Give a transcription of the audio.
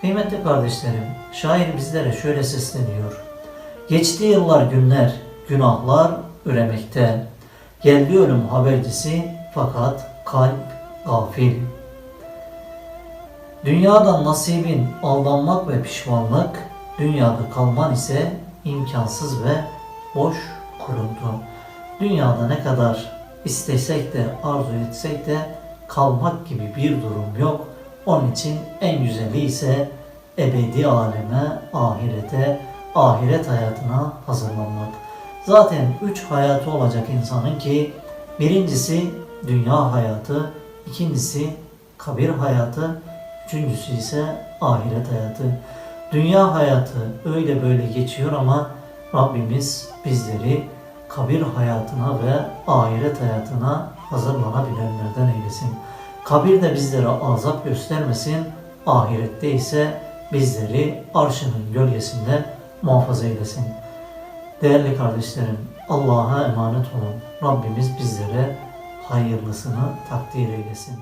Kıymetli kardeşlerim, şair bizlere şöyle sesleniyor. Geçti yıllar günler, günahlar üremekte. Geldi ölüm habercisi fakat kalp gafil. Dünyadan nasibin aldanmak ve pişmanlık, dünyada kalman ise imkansız ve boş kuruntu. Dünyada ne kadar istesek de arzu etsek de kalmak gibi bir durum yok. Onun için en güzeli ise ebedi aleme, ahirete, ahiret hayatına hazırlanmak. Zaten üç hayatı olacak insanın ki birincisi dünya hayatı, ikincisi kabir hayatı, üçüncüsü ise ahiret hayatı. Dünya hayatı öyle böyle geçiyor ama Rabbimiz bizleri kabir hayatına ve ahiret hayatına hazırlanabilenlerden eylesin. Kabirde bizlere azap göstermesin, ahirette ise bizleri arşının gölgesinde muhafaza eylesin. Değerli kardeşlerim, Allah'a emanet olun. Rabbimiz bizlere hayırlısını takdir eylesin.